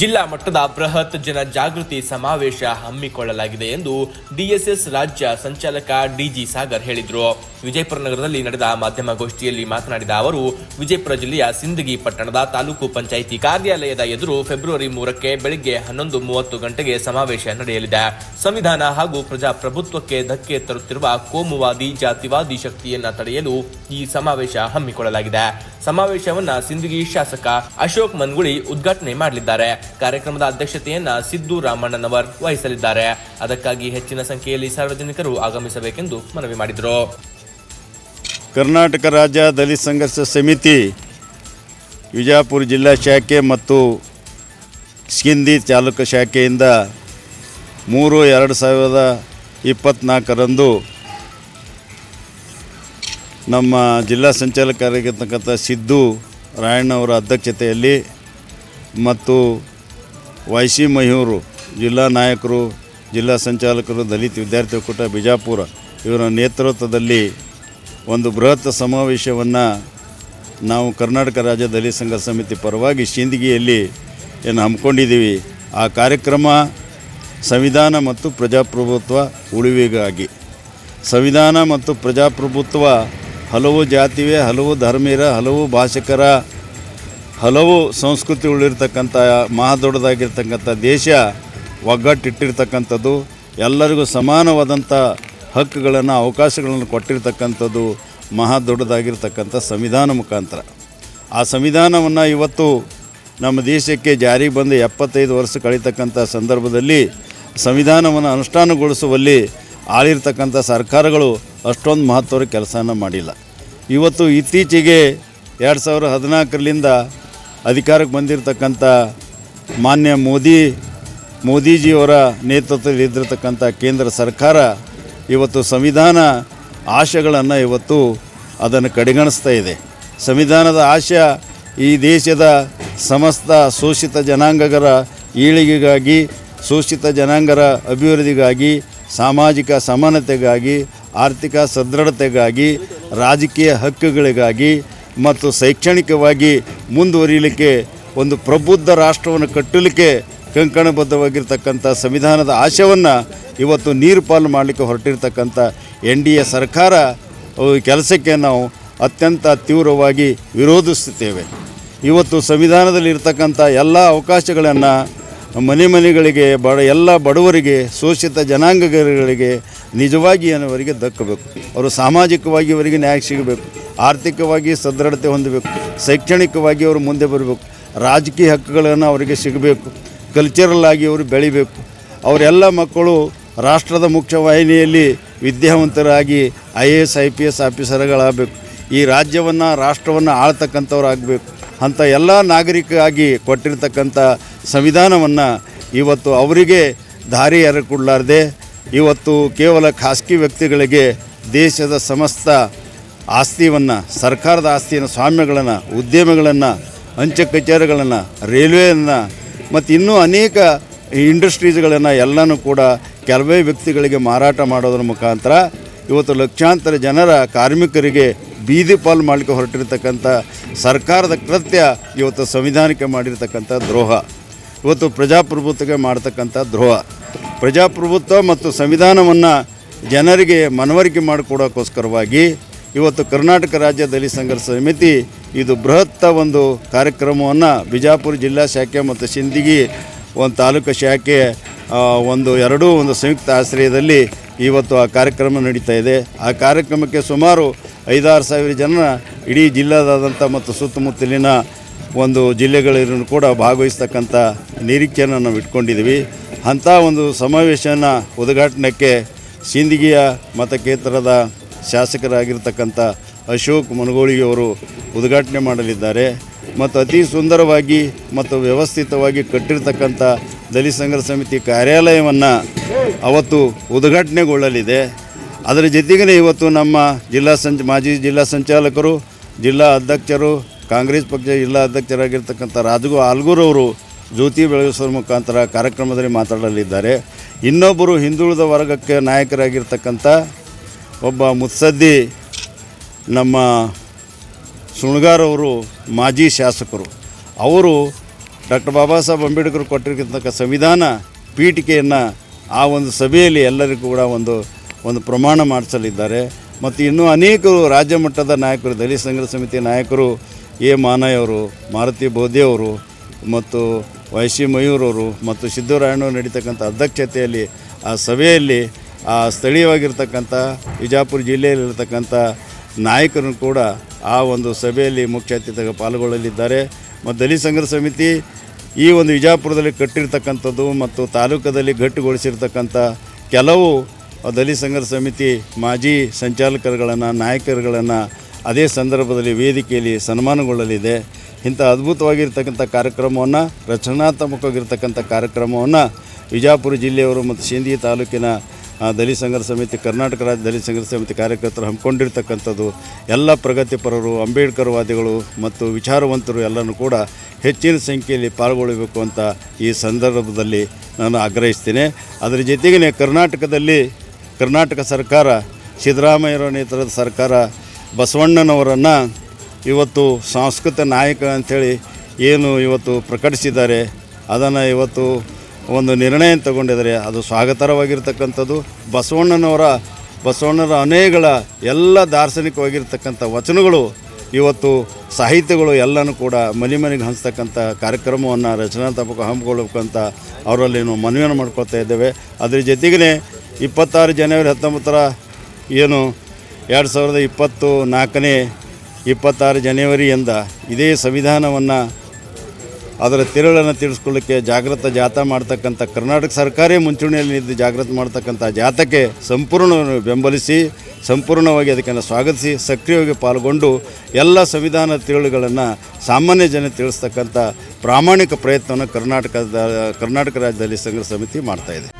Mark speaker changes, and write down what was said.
Speaker 1: ಜಿಲ್ಲಾ ಮಟ್ಟದ ಬೃಹತ್ ಜನ ಜಾಗೃತಿ ಸಮಾವೇಶ ಹಮ್ಮಿಕೊಳ್ಳಲಾಗಿದೆ ಎಂದು ಡಿಎಸ್ಎಸ್ ರಾಜ್ಯ ಸಂಚಾಲಕ ಡಿಜಿ ಸಾಗರ್ ಹೇಳಿದರು. ವಿಜಯಪುರ ನಗರದಲ್ಲಿ ನಡೆದ ಮಾಧ್ಯಮಗೋಷ್ಠಿಯಲ್ಲಿ ಮಾತನಾಡಿದ ಅವರು, ವಿಜಯಪುರ ಜಿಲ್ಲೆಯ ಸಿಂದಗಿ ಪಟ್ಟಣದ ತಾಲೂಕು ಪಂಚಾಯಿತಿ ಕಾರ್ಯಾಲಯದ ಎದುರು ಫೆಬ್ರವರಿ ಮೂರಕ್ಕೆ ಬೆಳಗ್ಗೆ ಹನ್ನೊಂದು ಮೂವತ್ತು ಗಂಟೆಗೆ ಸಮಾವೇಶ ನಡೆಯಲಿದೆ. ಸಂವಿಧಾನ ಹಾಗೂ ಪ್ರಜಾಪ್ರಭುತ್ವಕ್ಕೆ ಧಕ್ಕೆ ತರುತ್ತಿರುವ ಕೋಮುವಾದಿ, ಜಾತಿವಾದಿ ಶಕ್ತಿಯನ್ನ ತಡೆಯಲು ಈ ಸಮಾವೇಶ ಹಮ್ಮಿಕೊಳ್ಳಲಾಗಿದೆ. ಸಮಾವೇಶವನ್ನ ಸಿಂದಗಿ ಶಾಸಕ ಅಶೋಕ್ ಮನ್ಗುಳಿ ಉದ್ಘಾಟನೆ ಮಾಡಲಿದ್ದಾರೆ. ಕಾರ್ಯಕ್ರಮದ ಅಧ್ಯಕ್ಷತೆಯನ್ನ ಸಿದ್ದು ರಾಮಣ್ಣನವರ್ ವಹಿಸಲಿದ್ದಾರೆ. ಅದಕ್ಕಾಗಿ ಹೆಚ್ಚಿನ ಸಂಖ್ಯೆಯಲ್ಲಿ ಸಾರ್ವಜನಿಕರು ಆಗಮಿಸಬೇಕೆಂದು ಮನವಿ ಮಾಡಿದರು.
Speaker 2: ಕರ್ನಾಟಕ ರಾಜ್ಯ ದಲಿತ ಸಂಘರ್ಷ ಸಮಿತಿ ವಿಜಯಪುರ ಜಿಲ್ಲಾ ಶಾಖೆ ಮತ್ತು ಸ್ಕಿಂದಿ ತಾಲೂಕು ಶಾಖೆಯಿಂದ ಮೂರು ಎರಡು ಸಾವಿರದ ಇಪ್ಪತ್ತ್ನಾಲ್ಕರಂದು ನಮ್ಮ ಜಿಲ್ಲಾ ಸಂಚಾಲಕರಾಗಿರ್ತಕ್ಕಂಥ ಸಿದ್ದು ರಾಯಣ್ಣವರ ಅಧ್ಯಕ್ಷತೆಯಲ್ಲಿ ಮತ್ತು ವೈಸಿ ಮಯೂರು, ಜಿಲ್ಲಾ ನಾಯಕರು, ಜಿಲ್ಲಾ ಸಂಚಾಲಕರು, ದಲಿತ ವಿದ್ಯಾರ್ಥಿ ಒಕ್ಕೂಟ ಬಿಜಾಪುರ. ಇವರ ನೇತೃತ್ವದಲ್ಲಿ ಒಂದು ಬೃಹತ್ ಸಮಾವೇಶವನ್ನು ನಾವು ಕರ್ನಾಟಕ ರಾಜ್ಯ ದಲಿತ ಸಂಘ ಸಮಿತಿ ಪರವಾಗಿ ಶಿಂದಗಿಯಲ್ಲಿ ಏನು ಹಮ್ಮಿಕೊಂಡಿದ್ದೀವಿ. ಆ ಕಾರ್ಯಕ್ರಮ ಸಂವಿಧಾನ ಮತ್ತು ಪ್ರಜಾಪ್ರಭುತ್ವ ಉಳಿವಿಗಾಗಿ. ಸಂವಿಧಾನ ಮತ್ತು ಪ್ರಜಾಪ್ರಭುತ್ವ ಹಲವು ಜಾತಿವೇ, ಹಲವು ಧರ್ಮೀರ ಹಲವು ಭಾಷಿಕರ ಹಲವು ಸಂಸ್ಕೃತಿ ಉಳಿರ್ತಕ್ಕಂಥ ಮಹಾ ದೊಡ್ಡದಾಗಿರ್ತಕ್ಕಂಥ ದೇಶ ಒಗ್ಗಟ್ಟಿಟ್ಟಿರ್ತಕ್ಕಂಥದ್ದು, ಎಲ್ಲರಿಗೂ ಸಮಾನವಾದಂಥ ಹಕ್ಕುಗಳನ್ನು, ಅವಕಾಶಗಳನ್ನು ಕೊಟ್ಟಿರ್ತಕ್ಕಂಥದ್ದು ಮಹಾ ದೊಡ್ಡದಾಗಿರ್ತಕ್ಕಂಥ ಸಂವಿಧಾನ ಮುಖಾಂತರ. ಆ ಸಂವಿಧಾನವನ್ನು ಇವತ್ತು ನಮ್ಮ ದೇಶಕ್ಕೆ ಜಾರಿಗೆ ಬಂದು ಎಪ್ಪತ್ತೈದು ವರ್ಷ ಕಳೀತಕ್ಕಂಥ ಸಂದರ್ಭದಲ್ಲಿ, ಸಂವಿಧಾನವನ್ನು ಅನುಷ್ಠಾನಗೊಳಿಸುವಲ್ಲಿ ಆಳಿರ್ತಕ್ಕಂಥ ಸರ್ಕಾರಗಳು ಅಷ್ಟೊಂದು ಮಹತ್ವದ ಕೆಲಸನ ಮಾಡಿಲ್ಲ. ಇವತ್ತು ಇತ್ತೀಚೆಗೆ ಎರಡು ಸಾವಿರದ ಹದಿನಾಲ್ಕರಿಂದ ಅಧಿಕಾರಕ್ಕೆ ಬಂದಿರತಕ್ಕಂಥ ಮಾನ್ಯ ಮೋದಿ, ಮೋದಿಜಿಯವರ ನೇತೃತ್ವದಲ್ಲಿ ಇದ್ದಿರತಕ್ಕಂಥ ಕೇಂದ್ರ ಸರ್ಕಾರ ಇವತ್ತು ಸಂವಿಧಾನ ಆಶಯಗಳನ್ನು ಇವತ್ತು ಅದನ್ನು ಕಡೆಗಣಿಸ್ತಾ ಇದೆ. ಸಂವಿಧಾನದ ಆಶಯ ಈ ದೇಶದ ಸಮಸ್ತ ಶೋಷಿತ ಜನಾಂಗಗಳ ಏಳಿಗೆಗಾಗಿ, ಶೋಷಿತ ಜನಾಂಗರ ಅಭಿವೃದ್ಧಿಗಾಗಿ, ಸಾಮಾಜಿಕ ಸಮಾನತೆಗಾಗಿ, ಆರ್ಥಿಕ ಸದೃಢತೆಗಾಗಿ, ರಾಜಕೀಯ ಹಕ್ಕುಗಳಿಗಾಗಿ ಮತ್ತು ಶೈಕ್ಷಣಿಕವಾಗಿ ಮುಂದುವರಿಯಲಿಕ್ಕೆ, ಒಂದು ಪ್ರಬುದ್ಧ ರಾಷ್ಟ್ರವನ್ನು ಕಟ್ಟಲಿಕ್ಕೆ ಕಂಕಣಬದ್ಧವಾಗಿರ್ತಕ್ಕಂಥ ಸಂವಿಧಾನದ ಆಶಯವನ್ನು ಇವತ್ತು ನೀರು ಪಾಲು ಮಾಡಲಿಕ್ಕೆ ಹೊರಟಿರ್ತಕ್ಕಂಥ ಎನ್ ಡಿ ಎ ಸರ್ಕಾರ ಕೆಲಸಕ್ಕೆ ನಾವು ಅತ್ಯಂತ ತೀವ್ರವಾಗಿ ವಿರೋಧಿಸುತ್ತೇವೆ. ಇವತ್ತು ಸಂವಿಧಾನದಲ್ಲಿ ಇರ್ತಕ್ಕಂಥ ಎಲ್ಲ ಅವಕಾಶಗಳನ್ನು ಮನೆ ಮನೆಗಳಿಗೆ, ಬಡ, ಎಲ್ಲ ಬಡವರಿಗೆ, ಶೋಷಿತ ಜನಾಂಗಗಳಿಗೆ ನಿಜವಾಗಿ ಅನ್ನೋವರಿಗೆ ದಕ್ಕಬೇಕು. ಅವರು ಸಾಮಾಜಿಕವಾಗಿ ಅವರಿಗೆ ನ್ಯಾಯ ಸಿಗಬೇಕು. ಆರ್ಥಿಕವಾಗಿ ಸದೃಢತೆ ಹೊಂದಬೇಕು. ಶೈಕ್ಷಣಿಕವಾಗಿ ಅವರು ಮುಂದೆ ಬರಬೇಕು. ರಾಜಕೀಯ ಹಕ್ಕುಗಳನ್ನು ಅವರಿಗೆ ಸಿಗಬೇಕು. ಕಲ್ಚರಲ್ ಆಗಿ ಅವರು ಬೆಳಿಬೇಕು. ಅವರೆಲ್ಲ ಮಕ್ಕಳು ರಾಷ್ಟ್ರದ ಮುಖ್ಯವಾಹಿನಿಯಲ್ಲಿ ವಿದ್ಯಾವಂತರಾಗಿ I A S, I P S ಆಫೀಸರ್ಗಳಾಗಬೇಕು. ಈ ರಾಜ್ಯವನ್ನು, ರಾಷ್ಟ್ರವನ್ನು ಆಳ್ತಕ್ಕಂಥವ್ರು ಆಗಬೇಕು ಅಂಥ ಎಲ್ಲ ನಾಗರಿಕಾಗಿ ಕೊಟ್ಟಿರ್ತಕ್ಕಂಥ ಸಂವಿಧಾನವನ್ನು ಇವತ್ತು ಅವರಿಗೆ ದಾರಿ ಕೊಡಲಾರ್ದೆ ಇವತ್ತು ಕೇವಲ ಖಾಸಗಿ ವ್ಯಕ್ತಿಗಳಿಗೆ ದೇಶದ ಸಮಸ್ತ ಆಸ್ತಿಯನ್ನು, ಸರ್ಕಾರದ ಆಸ್ತಿಯನ್ನು, ಸ್ವಾಮ್ಯಗಳನ್ನು, ಉದ್ಯಮಗಳನ್ನು, ಅಂಚೆ ಕಚೇರಿಗಳನ್ನು, ರೈಲ್ವೆಯನ್ನು ಮತ್ತು ಇನ್ನೂ ಅನೇಕ ಇಂಡಸ್ಟ್ರೀಸ್ಗಳನ್ನು ಎಲ್ಲನೂ ಕೂಡ ಕೆಲವೇ ವ್ಯಕ್ತಿಗಳಿಗೆ ಮಾರಾಟ ಮಾಡೋದ್ರ ಮುಖಾಂತರ ಇವತ್ತು ಲಕ್ಷಾಂತರ ಜನರ ಕಾರ್ಮಿಕರಿಗೆ ಬೀದಿ ಪಾಲು ಮಾಡಲಿಕ್ಕೆ ಹೊರಟಿರ್ತಕ್ಕಂಥ ಸರ್ಕಾರದ ಕೃತ್ಯ ಇವತ್ತು ಸಂವಿಧಾನಕ್ಕೆ ಮಾಡಿರ್ತಕ್ಕಂಥ ದ್ರೋಹ. ಇವತ್ತು ಪ್ರಜಾಪ್ರಭುತ್ವಕ್ಕೆ ಮಾಡ್ತಕ್ಕಂಥ ದ್ರೋಹ. ಪ್ರಜಾಪ್ರಭುತ್ವ ಮತ್ತು ಸಂವಿಧಾನವನ್ನು ಜನರಿಗೆ ಮನವರಿಕೆ ಮಾಡಿಕೊಡೋಕ್ಕೋಸ್ಕರವಾಗಿ ಇವತ್ತು ಕರ್ನಾಟಕ ರಾಜ್ಯ ದಲಿತ ಸಂಘರ್ಷ ಸಮಿತಿ ಇದು ಬೃಹತ್ತ ಒಂದು ಕಾರ್ಯಕ್ರಮವನ್ನು ಬಿಜಾಪುರ ಜಿಲ್ಲಾ ಶಾಖೆ ಮತ್ತು ಸಿಂದಗಿ ಒಂದು ತಾಲೂಕು ಶಾಖೆ ಒಂದು ಎರಡೂ ಒಂದು ಸಂಯುಕ್ತ ಆಶ್ರಯದಲ್ಲಿ ಇವತ್ತು ಆ ಕಾರ್ಯಕ್ರಮ ನಡೀತಾ ಇದೆ. ಆ ಕಾರ್ಯಕ್ರಮಕ್ಕೆ ಸುಮಾರು ಐದಾರು ಸಾವಿರ ಜನ ಇಡೀ ಜಿಲ್ಲಾದಾದಂಥ ಮತ್ತು ಸುತ್ತಮುತ್ತಲಿನ ಒಂದು ಜಿಲ್ಲೆಗಳನ್ನು ಕೂಡ ಭಾಗವಹಿಸ್ತಕ್ಕಂಥ ನಿರೀಕ್ಷೆಯನ್ನು ನಾವು ಇಟ್ಕೊಂಡಿದ್ದೀವಿ. ಅಂಥ ಒಂದು ಸಮಾವೇಶನ ಉದ್ಘಾಟನೆಗೆ ಸಿಂದಗಿಯ ಮತಕ್ಷೇತ್ರದ ಶಾಸಕರಾಗಿರ್ತಕ್ಕಂಥ ಅಶೋಕ್ ಮನಗೋಳಿಯವರು ಉದ್ಘಾಟನೆ ಮಾಡಲಿದ್ದಾರೆ. ಮತ್ತು ಅತಿ ಸುಂದರವಾಗಿ ಮತ್ತು ವ್ಯವಸ್ಥಿತವಾಗಿ ಕಟ್ಟಿರ್ತಕ್ಕಂಥ ದಲಿತ ಸಂಘರ್ಷ ಸಮಿತಿ ಕಾರ್ಯಾಲಯವನ್ನು ಅವತ್ತು ಉದ್ಘಾಟನೆಗೊಳ್ಳಲಿದೆ. ಅದರ ಜೊತೆಗೇ ಇವತ್ತು ನಮ್ಮ ಜಿಲ್ಲಾ ಸಂಚ, ಮಾಜಿ ಜಿಲ್ಲಾ ಸಂಚಾಲಕರು, ಜಿಲ್ಲಾ ಅಧ್ಯಕ್ಷರು, ಕಾಂಗ್ರೆಸ್ ಪಕ್ಷ ಜಿಲ್ಲಾ ಅಧ್ಯಕ್ಷರಾಗಿರ್ತಕ್ಕಂಥ ರಾಜಗು ಆಲ್ಗೂರವರು ಜ್ಯೋತಿ ಬೆಳಗಿಸುವ ಮುಖಾಂತರ ಕಾರ್ಯಕ್ರಮದಲ್ಲಿ ಮಾತಾಡಲಿದ್ದಾರೆ. ಇನ್ನೊಬ್ಬರು ಹಿಂದುಳಿದ ವರ್ಗಕ್ಕೆ ನಾಯಕರಾಗಿರ್ತಕ್ಕಂಥ ಒಬ್ಬ ಮುತ್ಸದ್ದಿ, ನಮ್ಮ ಸುಣ್ಗಾರವರು ಮಾಜಿ ಶಾಸಕರು. ಅವರು ಡಾಕ್ಟರ್ ಬಾಬಾ ಸಾಹೇಬ್ ಅಂಬೇಡ್ಕರ್ ಕೊಟ್ಟಿರ್ತಕ್ಕಂಥ ಸಂವಿಧಾನ ಪೀಠಿಕೆಯನ್ನು ಆ ಒಂದು ಸಭೆಯಲ್ಲಿ ಎಲ್ಲರಿಗೂ ಕೂಡ ಒಂದು ಒಂದು ಪ್ರಮಾಣ ಮಾಡಿಸಲಿದ್ದಾರೆ. ಮತ್ತು ಇನ್ನೂ ಅನೇಕರು ರಾಜ್ಯ ಮಟ್ಟದ ನಾಯಕರು, ದಲಿತ ಸಂಘರ್ಷ ಸಮಿತಿ ನಾಯಕರು ಎ ಮಾನಯ್ಯವರು ಮಾರುತಿ ಬೋಧೆಯವರು ಮತ್ತು ವೈ ಸಿ ಮಯೂರವರು ಮತ್ತು ಸಿದ್ದರಾಯಣ್ಣವರು ನಡೀತಕ್ಕಂಥ ಅಧ್ಯಕ್ಷತೆಯಲ್ಲಿ ಆ ಸಭೆಯಲ್ಲಿ ಆ ಸ್ಥಳೀಯವಾಗಿರ್ತಕ್ಕಂಥ ವಿಜಾಪುರ ಜಿಲ್ಲೆಯಲ್ಲಿರ್ತಕ್ಕಂಥ ನಾಯಕರನ್ನು ಕೂಡ ಆ ಒಂದು ಸಭೆಯಲ್ಲಿ ಮುಖ್ಯ ಅತಿಥಿಯಾಗಿ ಪಾಲ್ಗೊಳ್ಳಲಿದ್ದಾರೆ. ಮತ್ತು ದಲಿತ ಸಂಘರ್ಷ ಸಮಿತಿ ಈ ಒಂದು ವಿಜಾಪುರದಲ್ಲಿ ಕಟ್ಟಿರ್ತಕ್ಕಂಥದ್ದು ಮತ್ತು ತಾಲೂಕದಲ್ಲಿ ಗಟ್ಟಿಗೊಳಿಸಿರ್ತಕ್ಕಂಥ ಕೆಲವು ದಲಿತ ಸಂಘರ್ಷ ಸಮಿತಿ ಮಾಜಿ ಸಂಚಾಲಕರುಗಳನ್ನು, ನಾಯಕರುಗಳನ್ನು ಅದೇ ಸಂದರ್ಭದಲ್ಲಿ ವೇದಿಕೆಯಲ್ಲಿ ಸನ್ಮಾನಗೊಳ್ಳಲಿದೆ. ಇಂಥ ಅದ್ಭುತವಾಗಿರ್ತಕ್ಕಂಥ ಕಾರ್ಯಕ್ರಮವನ್ನು, ರಚನಾತ್ಮಕವಾಗಿರ್ತಕ್ಕಂಥ ಕಾರ್ಯಕ್ರಮವನ್ನು ವಿಜಾಪುರ ಜಿಲ್ಲೆಯವರು ಮತ್ತು ಸಿಂಧಿ ತಾಲೂಕಿನ ದಲಿತ ಸಂಘರ್ಷ ಸಮಿತಿ, ಕರ್ನಾಟಕ ರಾಜ್ಯ ದಲಿತ ಸಂಘರ್ಷ ಸಮಿತಿ ಕಾರ್ಯಕರ್ತರು ಹಮ್ಮಿಕೊಂಡಿರ್ತಕ್ಕಂಥದ್ದು, ಎಲ್ಲ ಪ್ರಗತಿಪರರು ಅಂಬೇಡ್ಕರ್ವಾದಿಗಳು ಮತ್ತು ವಿಚಾರವಂತರು ಎಲ್ಲರೂ ಕೂಡ ಹೆಚ್ಚಿನ ಸಂಖ್ಯೆಯಲ್ಲಿ ಪಾಲ್ಗೊಳ್ಳಬೇಕು ಅಂತ ಈ ಸಂದರ್ಭದಲ್ಲಿ ನಾನು ಆಗ್ರಹಿಸ್ತೇನೆ. ಅದರ ಜೊತೆಗೇ ಕರ್ನಾಟಕದಲ್ಲಿ ಕರ್ನಾಟಕ ಸರ್ಕಾರ, ಸಿದ್ದರಾಮಯ್ಯರ ನೇತೃತ್ವದ ಸರ್ಕಾರ, ಬಸವಣ್ಣನವರನ್ನು ಇವತ್ತು ಸಾಂಸ್ಕೃತಿಕ ನಾಯಕ ಅಂಥೇಳಿ ಏನು ಇವತ್ತು ಪ್ರಕಟಿಸಿದ್ದಾರೆ, ಅದನ್ನು ಇವತ್ತು ಒಂದು ನಿರ್ಣಯ ತಗೊಂಡಿದ್ದಾರೆ. ಅದು ಸ್ವಾಗತರವಾಗಿರ್ತಕ್ಕಂಥದ್ದು. ಬಸವಣ್ಣನವರ, ಬಸವಣ್ಣರ ಅನೇಗಳ ಎಲ್ಲ ದಾರ್ಶನಿಕವಾಗಿರ್ತಕ್ಕಂಥ ವಚನಗಳು, ಇವತ್ತು ಸಾಹಿತ್ಯಗಳು ಎಲ್ಲನೂ ಕೂಡ ಮನೆ ಮನೆಗೆ ಹಂಚ್ತಕ್ಕಂಥ ಕಾರ್ಯಕ್ರಮವನ್ನು ರಚನಾತ್ಮಕ ಹಮ್ಮಿಕೊಳ್ಬೇಕಂತ ಅವರಲ್ಲಿ ನಾವು ಮನವಿಯನ್ನು ಮಾಡ್ಕೊಳ್ತಾ ಇದ್ದೇವೆ. ಅದ್ರ ಜೊತೆಗೇ ಇಪ್ಪತ್ತಾರು ಜನವರಿ ಹತ್ತೊಂಬತ್ತರ ಏನು ಎರಡು ಸಾವಿರದ ಇಪ್ಪತ್ತು ನಾಲ್ಕನೇ ಇಪ್ಪತ್ತಾರು ಜನವರಿಯಿಂದ ಇದೇ ಸಂವಿಧಾನವನ್ನು ಅದರ ತಿರುಳನ್ನು ತಿಳಿಸ್ಕೊಳ್ಳಿಕ್ಕೆ ಜಾಗೃತ ಜಾಥಾ ಮಾಡ್ತಕ್ಕಂಥ ಕರ್ನಾಟಕ ಸರ್ಕಾರೇ ಮುಂಚೂಣಿಯಲ್ಲಿ ನಿಂತು ಜಾಗೃತ ಮಾಡ್ತಕ್ಕಂಥ ಜಾಥಾಕ್ಕೆ ಸಂಪೂರ್ಣ ಬೆಂಬಲಿಸಿ, ಸಂಪೂರ್ಣವಾಗಿ ಅದಕ್ಕೆ ಸ್ವಾಗತಿಸಿ, ಸಕ್ರಿಯವಾಗಿ ಪಾಲ್ಗೊಂಡು ಎಲ್ಲ ಸಂವಿಧಾನ ತಿರುಳುಗಳನ್ನು ಸಾಮಾನ್ಯ ಜನ ತಿಳಿಸ್ತಕ್ಕಂಥ ಪ್ರಾಮಾಣಿಕ ಪ್ರಯತ್ನವನ್ನು ಕರ್ನಾಟಕದ, ಕರ್ನಾಟಕ ರಾಜ್ಯದಲ್ಲಿ ಸಂಘ ಸಮಿತಿ ಮಾಡ್ತಾಯಿದೆ